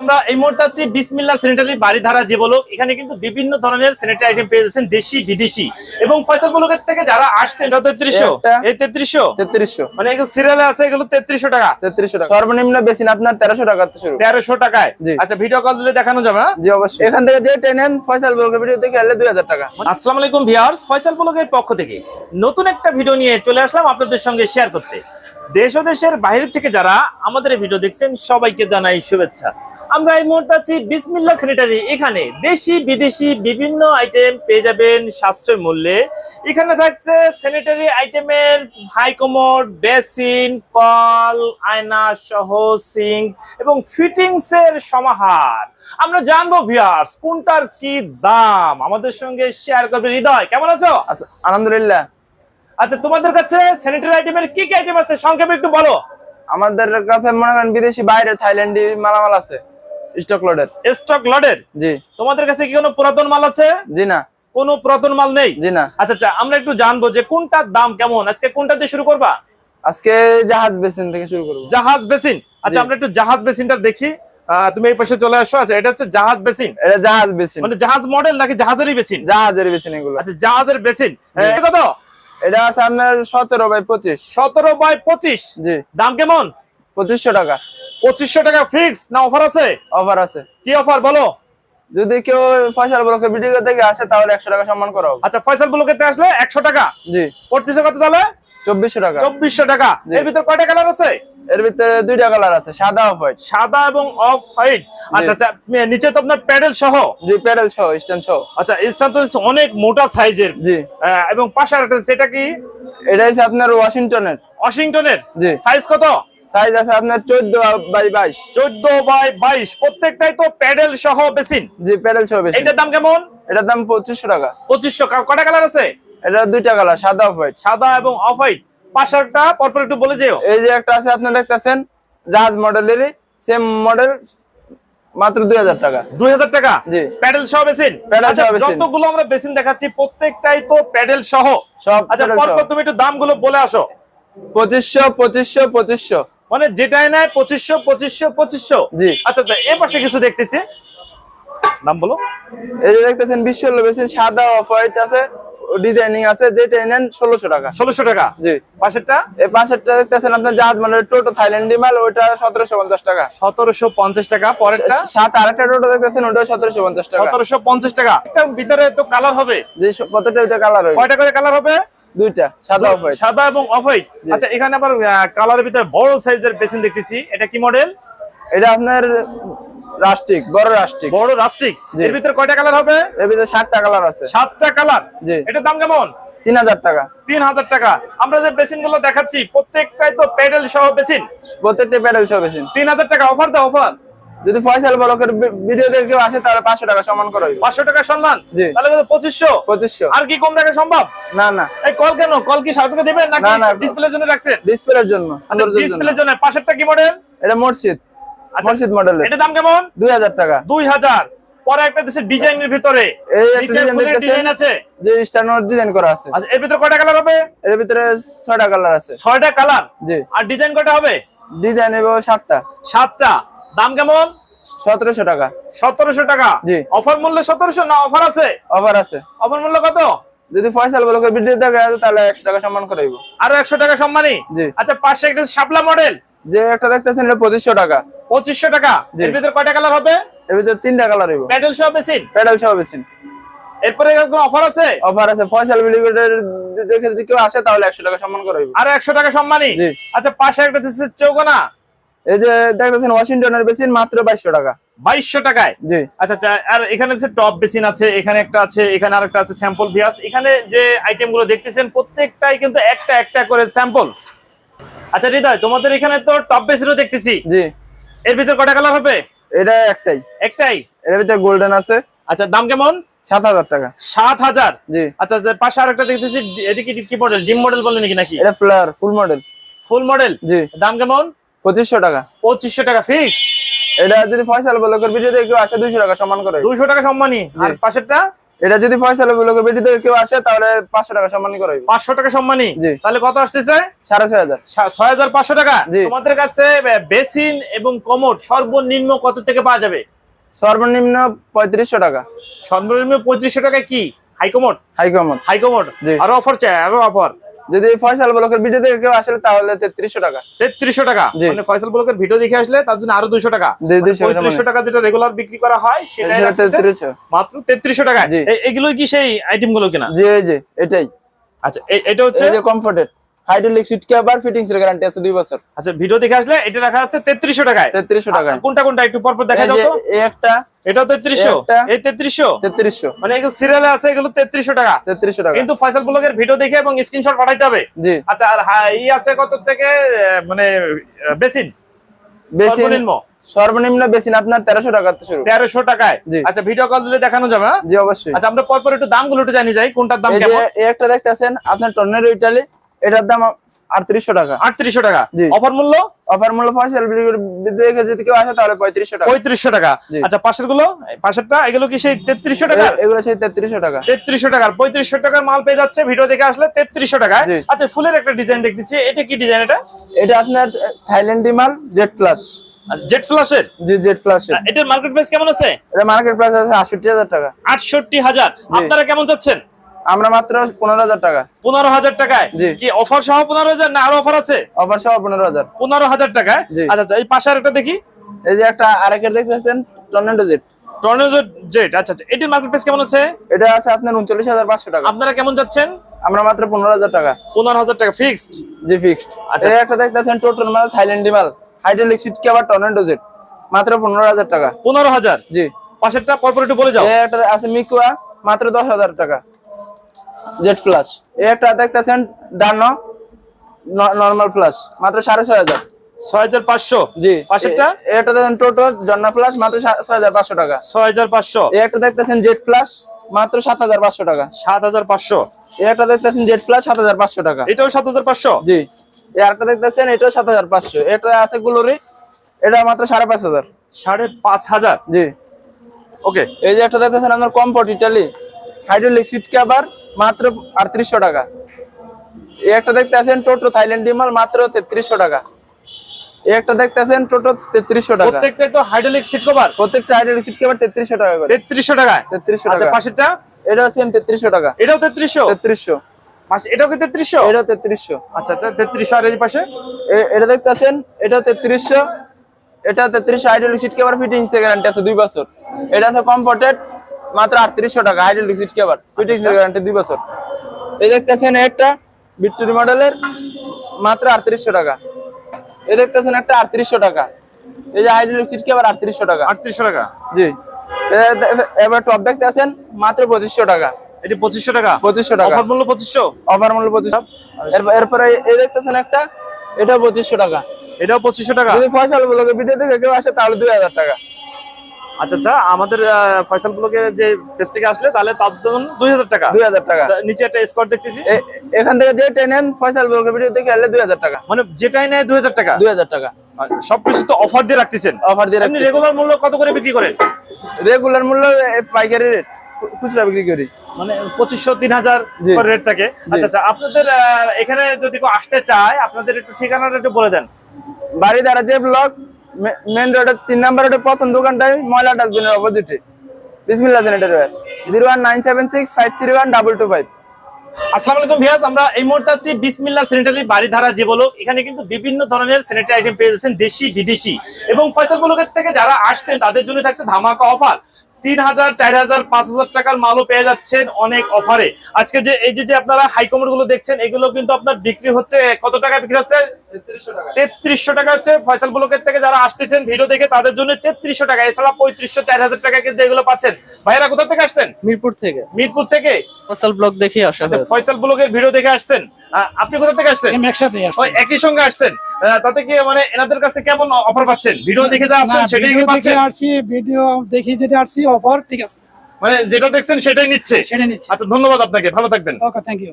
আমরা এই মুহূর্তে আছি বিসমিল্লা স্যানিটারি বাড়িধারা যে বলক এখানে কিন্তু বিভিন্ন ধরনের স্যানিটারি আইটেম পেয়ে যাচ্ছেন দেশি বিদেশি। এবং ফয়সাল বলকের থেকে যারা আসছে এটা তেত্রিশশো। এই তেত্রিশশো? তেত্রিশশো। মানে সিরিয়ালে আছে এগুলো তেত্রিশশো টাকা। তেত্রিশশো টাকা। সর্বনিম্ন বেশি না আপনার তেরোশো টাকা শুরু। তেরোশো টাকায়? আচ্ছা ভিডিও কল দিলে দেখানো যাবে না জি অবশ্যই। এখান থেকে যে টেনেন ফয়সাল বলকে ভিডিও দেখে আনলে দুই হাজার টাকা। আসসালামু আলাইকুম ভিউয়ার্স ফয়সাল ব্লগের পক্ষ থেকে নতুন একটা ভিডিও নিয়ে চলে আসলাম আপনাদের সঙ্গে শেয়ার করতে। দেশ ও দেশের বাইরে থেকে যারা আমাদের ভিডিও দেখছেন সবাইকে জানাই শুভেচ্ছা। আমরা এই মুহূর্তে আছি বিসমিল্লা স্যানিটারি এখানে দেশি বিদেশি বিভিন্ন আইটেম পেয়ে যাবেন সাশ্রয় মূল্যে। এখানে থাকছে স্যানিটারি আইটেমের হাই কমোড বেসিন কল আয়না সহ সিঙ্ক এবং ফিটিংস এর সমাহার। আমরা জানব ভিউয়ার্স কোনটার কি দাম? আমাদের সঙ্গে শেয়ার করবে হৃদয়। কেমন আছো? আলহামদুলিল্লাহ। আচ্ছা তোমাদের কাছে স্যানিটারি আইটেমের কি কি আইটেম আছে? সংক্ষেপে একটু বলো। আমাদের কাছে মনে করেন বিদেশি বাইরে থাইল্যান্ডি মালামাল আছে। স্টক লোডের স্টক লডের জি। তোমাদের কাছে কি কোনো পুরাতন মাল আছে? জি না। কোনো পুরাতন মাল নেই? জি না। আচ্ছা আচ্ছা আমরা একটু জানব যে কোনটার দাম কেমন? আজকে কোনটা দিয়ে শুরু করবা? আজকে জাহাজ বেসিন থেকে শুরু করব। জাহাজ বেসিন? আচ্ছা আমরা একটু জাহাজ বেসিনটা দেখি। তুমি এই পাশে চলে আসো। আচ্ছা এটা হচ্ছে জাহাজ বেসিন। এটা জাহাজ বেসিন। মানে জাহাজ মডেল নাকি জাহাজেরই বেসিন? জাহাজের বেসিন এগুলো। আচ্ছা জাহাজের বেসিন। কত? এটা আছে আপনার সতেরো বাই পঁচিশ। সতেরো বাই পঁচিশ? জি। দাম কেমন? পঁচিশশো টাকা। পঁচিশশো টাকা ফিক্স না অফার আছে? অফার আছে। কি অফার বলো? যদি কেউ ফয়সাল বলকে ভিডিও থেকে আসে তাহলে একশো টাকা সম্মান করা হবে। আচ্ছা ফয়সাল ব্লকেতে আসলে একশো টাকা? জি। পড়তেছে কত তাহলে? চব্বিশশো টাকা। চব্বিশশো টাকা। এর ভিতর কয়টা কালার আছে? এর ভিতরে দুইটা কালার আছে সাদা অফ হোয়াইট সাদা এবং অফ হোয়াইট আচ্ছা আচ্ছা নিচে তো আপনার প্যাডেল সহ? জি প্যাডেল সহ স্ট্যান্ড সহ। আচ্ছা স্টান তো অনেক মোটা সাইজের জি। এবং পাশে আরেকটা সেটা কি? এটা হচ্ছে আপনার ওয়াশিংটনের ওয়াশিংটনের জি। সাইজ কত? সাইজ আছে আপনার চোদ্দ বাই বাইশ। চোদ্দ বাই বাইশ। প্রত্যেকটাই তো প্যাডেল সহ বেসিন। জি প্যাডেল সহ বেশি এটার দাম কেমন? এটার দাম পঁচিশশো টাকা। পঁচিশশো। কটা কালার আছে? এটা দুইটা কালার সাদা অফ হোয়াইট। সাদা এবং অফ হোয়াইট। পাশে একটা পরপর একটু বলে যেও। এই যে একটা আছে আপনি দেখতেছেন জাহাজ মডেলেরই সেম মডেল মাত্র দুই হাজার টাকা। দুই হাজার টাকা? জি। প্যাডেল সহ বেসিন? প্যাডেল আচ্ছা, সহ বেসিন। যতগুলো আমরা বেসিন দেখাচ্ছি প্রত্যেকটাই তো প্যাডেল সহ। সব আচ্ছা পরপর তুমি একটু দামগুলো বলে আসো। পঁচিশশো পঁচিশশো পঁচিশশো। মানে যেটাই নেয় পঁচিশশো পঁচিশশো পঁচিশশো। জি। আচ্ছা আচ্ছা এ পাশে কিছু দেখতেছি। দাম বলো। এই যে দেখতেছেন বিশ্ব বেশি সাদা অফ হোয়াইট আছে ডিজাইনিং আছে যেটা নেন ষোলোশো টাকা। ষোলোশো টাকা? জি। পাশেরটা? এই পাশেরটা দেখতেছেন আপনার জাহাজ মানে টোটো থাইল্যান্ডি মাল ওইটা সতেরোশো পঞ্চাশ টাকা। সতেরোশো পঞ্চাশ টাকা পরেরটা? সাত আরেকটা টোটো দেখতেছেন ওটা সতেরোশো পঞ্চাশ টাকা। সতেরোশো পঞ্চাশ টাকা। ভিতরে তো কালার হবে। যে প্রত্যেকটা ভিতরে কালার হয় কয়টা করে কালার হবে? দুইটা সাদা অফ হোয়াইট সাদা এবং অফ হোয়াইট আচ্ছা এখানে আবার কালারের ভিতরে বড় সাইজের বেসিন দেখতেছি। এটা কি মডেল এটা আপনার রাস্টিক বড় রাস্টিক বড় জি। এর ভিতরে কয়টা কালার হবে? এর ভিতরে ষাটটা কালার আছে। সাতটা কালার জি। এটার দাম কেমন? তিন হাজার টাকা। তিন হাজার টাকা। আমরা যে বেসিনগুলো দেখাচ্ছি প্রত্যেকটাই তো প্যাডেল সহ বেসিন প্রত্যেকটা প্যাডেল সহ বেশি তিন হাজার টাকা অফার দাও অফার যদি ফয়সাল বলকের ভিডিও দেখে কেউ আসে তাহলে পাঁচশো টাকা সমান করা পাঁচশো টাকা সম্মান। তাহলে পঁচিশশো। পঁচিশশো। আর কি কম রাখা সম্ভব? না না। কল কেন? কল কি সাথে দিবেন নাকি। ডিসপ্লের জন্য রাখছেন? ডিসপ্লের জন্য আচ্ছা। ডিসপ্লের জন্য। পাশেরটা কি মডেল এটা মসজিদ। আচ্ছা মসজিদ মডেলের এটার দাম কেমন? দুই হাজার টাকা। দুই হাজার। পরে একটা দেশের ডিজাইনের ভিতরে। এই ডিজাইন আছে। যে স্টানোর ডিজাইন করা আছে। আচ্ছা এর ভিতরে কয়টা কালার হবে? এর ভিতরে ছয়টা কালার আছে। ছয়টা কালার জি। আর ডিজাইন কয়টা হবে? ডিজাইন এবং সাতটা। সাতটা। দাম কেমন? সতেরোশো টাকা। সতেরোশো টাকা। জি। অফার মূল্য সতেরোশো না অফার আছে? অফার আছে। অফার মূল্য কত? যদি ফয়সাল বলকের ভিডিও দেখে আসে তাহলে একশো টাকা সম্মান করাইব আরও একশো টাকা সম্মানী? জি। আচ্ছা পাশে একটা শাপলা মডেল যে একটা দেখতেছেন এটা পঁচিশশো টাকা। পঁচিশশো টাকা। এর ভিতরে কয়টা কালার হবে? এর ভিতরে তিনটা কালার হইব। প্যাডেল সহ বেসিন প্যাডেল সহ বেশি এরপরে কোনো অফার আছে? অফার আছে। ফয়সাল ভিডিও দেখে যদি কেউ আসে তাহলে একশো টাকা সম্মান করাইব আরও একশো টাকা সম্মানী? জি। আচ্ছা পাশে একটা চৌকোনা। এই যে দেখতেছেন ওয়াশিংটনের বেশি মাত্র বাইশশো টাকা। বাইশশো টাকায়। আচ্ছা আচ্ছা আর এখানে যে টপ বেসিন আছে এখানে একটা আছে এখানে আরেকটা আছে স্যাম্পল ভিয়াস এখানে যে আইটেমগুলো দেখতেছেন প্রত্যেকটাই কিন্তু একটা একটা করে স্যাম্পল আচ্ছা হৃদয় তোমাদের এখানে তো টপ বেসিনও দেখতেছি। জি। এর ভিতর কটা কালার হবে? এটা একটাই। একটাই? এর ভিতরে গোল্ডেন আছে। আচ্ছা দাম কেমন? সাত হাজার টাকা। সাত হাজার? জি। আচ্ছা আচ্ছা, পাশে আরেকটা দেখতেছি এটি কি কি মডেল ডিম মডেল বলে নাকি নাকি? এটা ফ্লার ফুল মডেল ফুল মডেল জি। দাম কেমন? পঁচিশশো টাকা। পঁচিশশো টাকা ফিক্সড এটা যদি ফয়সাল বলকের ভিডিও দেখে কেউ আসে দুইশো টাকা সম্মান করে। দুইশো টাকা সম্মানী। আর পাশেরটা? এটা যদি ফয়সাল ব্লকের ভিডিও থেকে কেউ আসে তাহলে পাঁচশো টাকা সম্মান করা পাঁচশো টাকা সম্মানী? জি। তাহলে কত আসতেছে? সাড়ে ছয় হাজার। ছয় হাজার পাঁচশো টাকা। তোমাদের কাছে বেসিন এবং কমোড সর্বনিম্ন কত থেকে পাওয়া যাবে? সর্বনিম্ন পঁয়ত্রিশশো টাকা। সর্বনিম্ন পঁয়ত্রিশশো টাকা কি? High commode. High commode. জি। আরও অফার চাই আরও অফার। যদি ফয়সাল ব্লকের ভিডিও দেখে কেউ আসলে তাহলে তেত্রিশশো টাকা। তেত্রিশশো টাকা? মানে ফয়সাল ব্লকের ভিডিও দেখে আসলে তার জন্য আরও দুশো টাকা। জি, 200 পঁয়ত্রিশশো টাকা যেটা রেগুলার বিক্রি করা হয় সেটা মাত্র তেত্রিশশো টাকা এগুলোই এগুলো কি সেই আইটেমগুলো কিনা? জি জি যে এটাই। আচ্ছা এটা হচ্ছে comforted hydraulic seat cover fittings এর গ্যারান্টি আছে দুই বছর। আচ্ছা ভিডিও দেখে আসলে এটা রাখা আছে তেত্রিশশো টাকায়। তেত্রিশশো টাকায়। কোনটা কোনটা একটু পরপর দেখা এই যাও তো। এই একটা এটাও তেত্রিশশো? একটা। এই তেত্রিশশো? তেত্রিশশো। মানে এগুলো সিরিয়ালে আছে এগুলো তেত্রিশশো টাকা। তেত্রিশশো টাকা। কিন্তু ফয়সাল ব্লগের ভিডিও দেখে এবং স্ক্রিনশট পাঠাইতে হবে। জি। আচ্ছা আর হা- ই আছে কত থেকে মানে বেসিন? বেশি সর্বনিম্ন? সর্বনিম্ন বেশি আপনার তেরোশো টাকা থেকে শুরু। তেরোশো টাকায়? জি। আচ্ছা ভিডিও কল দিলে দেখানো যাবে হ্যাঁ? জি অবশ্যই। আচ্ছা আমরা পরপর একটু দামগুলো একটু জানি যাই কোনটার দাম এই কেমন? এই একটা দেখতেছেন আপনার টর্নেরো ইটালি এটার দাম আটত্রিশশো টাকা। আটত্রিশশো টাকা। অফার মূল্য? অফার মূল্য ফসল দেখে যদি কেউ আসে তাহলে পঁয়ত্রিশশো টাকা। পঁয়ত্রিশশো টাকা। আচ্ছা পাশেরগুলো পাশেরটা এগুলো কি সেই তেত্রিশশো টাকা? এগুলো সেই তেত্রিশশো টাকা। তেত্রিশশো টাকার পঁয়ত্রিশশো টাকার মাল পেয়ে যাচ্ছে ভিডিও দেখে আসলে তেত্রিশশো টাকায়। জি। আচ্ছা ফুলের একটা ডিজাইন দেখতেছি। এটা কি ডিজাইন এটা? এটা আপনার থাইল্যান্ডি মাল জেড প্লাস। জেট ফ্লাশের? জি জেড প্লাস এটার মার্কেট প্রাইস কেমন আছে? এটা মার্কেট প্রাইস আছে আটষট্টি হাজার টাকা। আটষট্টি হাজার। আপনারা কেমন চাচ্ছেন? আমরা মাত্র পনেরো হাজার টাকা। পনেরো হাজার টাকায়। কি অফার সহ পনেরো হাজার না আরও অফার আছে? অফার সহ পনেরো হাজার। পনেরো হাজার টাকায়। আচ্ছা আচ্ছা এই পাশে আরেকটা দেখি। এই যে একটা আরেকের দেখতেছেন টর্নেডো জেট টর্নেডো জেট আচ্ছা আচ্ছা এটির মার্কেট প্রাইস কেমন আছে? এটা আছে আপনার উনচল্লিশ হাজার পাঁচশো টাকা। আপনারা কেমন যাচ্ছেন? আমরা মাত্র পনেরো হাজার টাকা। পনেরো হাজার টাকা ফিক্সড জি ফিক্সড আচ্ছা। এই একটা দেখতেছেন টোটাল মাল থাইল্যান্ডি মাল hydraulic seat cover tornado jet মাত্র পনেরো হাজার টাকা। পনেরো হাজার? জি। পাশেরটা পরপর একটু বলে যাও। একটা আছে মিকুয়া মাত্র দশ হাজার টাকা। Jet flush. এই একটা দেখতেছেন ডানো নর্মাল ফ্লাশ মাত্র সাড়ে ছয় হাজার। ছয় হাজার পাঁচশো? জি। পাশেরটা? এ- এই দেখেন টোটো জন্না ফ্লাশ মাত্র ছয় হাজার পাঁচশো টাকা। ছয় হাজার পাঁচশো? এই একটা দেখতেছেন জেট ফ্লাশ মাত্র সাত হাজার পাঁচশো টাকা। সাত হাজার পাঁচশো? এই একটা দেখতেছেন জেট ফ্লাশ সাত হাজার পাঁচশো টাকা। এটাও সাত হাজার পাঁচশো? জি। এই আরেকটা দেখতেছেন এটাও সাত হাজার পাঁচশো। এটা আছে গ্লোরি এটা মাত্র সাড়ে পাঁচ হাজার। সাড়ে পাঁচ হাজার? জি। ওকে। এই যে একটা দেখতেছেন আপনার comfort Italy hydraulic seat cover মাত্র আটত্রিশশো টাকা। এই একটা দেখতেছেন টোটো থাইল্যান্ড ডিমাল মাত্র তেত্রিশশো টাকা। এই একটা দেখতেছেন টোটো তেত্রিশশো টাকা। প্রত্যেকটাই তো হাইড্রোলিক সিট কভার প্রত্যেকটা হাইড্রোলিক সিট কাভার তেত্রিশশো টাকা করে। তেত্রিশশো টাকা তেত্রিশশো আচ্ছা টাকা। পাশেরটা? এটা সেম তেত্রিশশো টাকা। এটাও তেত্রিশশো? তেত্রিশশো। এটাও কি তেত্রিশশো? এটাও তেত্রিশশো। আচ্ছা আচ্ছা তেত্রিশশো আর এই পাশে? এটা এটাও তেত্রিশশো। এটা তেত্রিশশো hydraulic seat cover fittings guarantee আছে দুই বছর। এটা আছে কমফোর্টেড মাত্র আটত্রিশশো টাকা হাইড্রোলিক সিট কেবার? গ্যারান্টি দুই বছর। এই দেখতেছেন একটা ভিক্টোরি মডেলের মাত্র আটত্রিশশো টাকা। এই দেখতেছেন একটা আটত্রিশশো টাকা। এই যে হাইড্রোলিক সিট কাভার আটত্রিশশো টাকা। আটত্রিশশো টাকা? জি। এবার টপ দেখতেছেন মাত্র পঁচিশশো টাকা। এটি পঁচিশশো টাকা? পঁচিশশো টাকা। অফার মূল্য পঁচিশশো? অফার মূল্য পঁচিশ এরপরে এই দেখতেছেন একটা এটা পঁচিশশো টাকা। এটাও পঁচিশশো টাকা? যদি ফয়সাল ভিডিও দেখে কেউ আসে তাহলে দুই হাজার টাকা। আচ্ছা আচ্ছা আমাদের ফয়সাল ব্লগের যে পেজ থেকে আসলে তাহলে তার জন্য দুই হাজার টাকা। দুই হাজার টাকা। নিচে একটা স্কোর দেখতেছি। এখান থেকে যে টেনেন ফয়সাল ব্লগে ভিডিও দেখে আসলে দুই হাজার টাকা। মানে যেটাই নেয় দুই হাজার টাকা। দুই হাজার টাকা। সবকিছু তো অফার দিয়ে রাখতেছেন। অফার দিয়ে এমনি রেগুলার মূল্য কত করে বিক্রি করেন? রেগুলার মূল্য পাইকারি রেট খুচরা বিক্রি করি। মানে পঁচিশশো তিন হাজার। রেট থাকে। আচ্ছা আচ্ছা আপনাদের এখানে যদি কেউ আসতে চায় আপনাদের একটু ঠিকানাটা একটু বলে দেন। বাড়ি দ্বারা যে ব্লক মেন রোডের তিন নাম্বার প্রথম দোকানটাই ময়লা ডাস্টবিনের অপোজিটে। Bismillah generator zero one nine seven six five three one double two five. আসসালামু আলাইকুম আমরা এই এখানে কিন্তু বিভিন্ন ধরনের পেয়ে যাচ্ছেন দেশি, বিদেশি। এবং ফয়সাল থেকে যারা আসছেন, তাদের জন্য থাকছে ধামাকা অফার। তিন হাজার চার হাজার পাঁচ হাজার টাকার মালও পেয়ে যাচ্ছেন অনেক অফারে। আজকে যে এই যে আপনারা হাইকমোডগুলো দেখছেন এগুলো কিন্তু আপনার বিক্রি হচ্ছে কত টাকা বিক্রি হচ্ছে? তেত্রিশশো টাকা। হচ্ছে ফয়সাল ব্লকের থেকে যারা আসতেছেন ভিডিও দেখে তাদের জন্য তেত্রিশশো টাকা। এছাড়া পঁয়ত্রিশশো চার হাজার টাকা কিন্তু এগুলো পাচ্ছেন। ভাইয়েরা কোথা থেকে আসছেন? মিরপুর থেকে। মিরপুর থেকে? ফসল ব্লগ দেখে আসা আচ্ছা ফয়সাল ব্লগের ভিডিও দেখে আসছেন। আপনি কোথা থেকে আসছেন? একসাথে একই সঙ্গে আসছেন। তাতে কি মানে এনাদের কাছে কেমন অফার পাচ্ছেন? ভিডিও দেখে যা আসছেন সেটাই কি পাচ্ছেন? আরছি আসছি ভিডিও দেখি যেটা আসছি অফার ঠিক আছে। মানে যেটা দেখছেন সেটাই নিচ্ছে। সেটাই নিচ্ছে। আচ্ছা ধন্যবাদ আপনাকে। ভালো থাকবেন। Okay thank you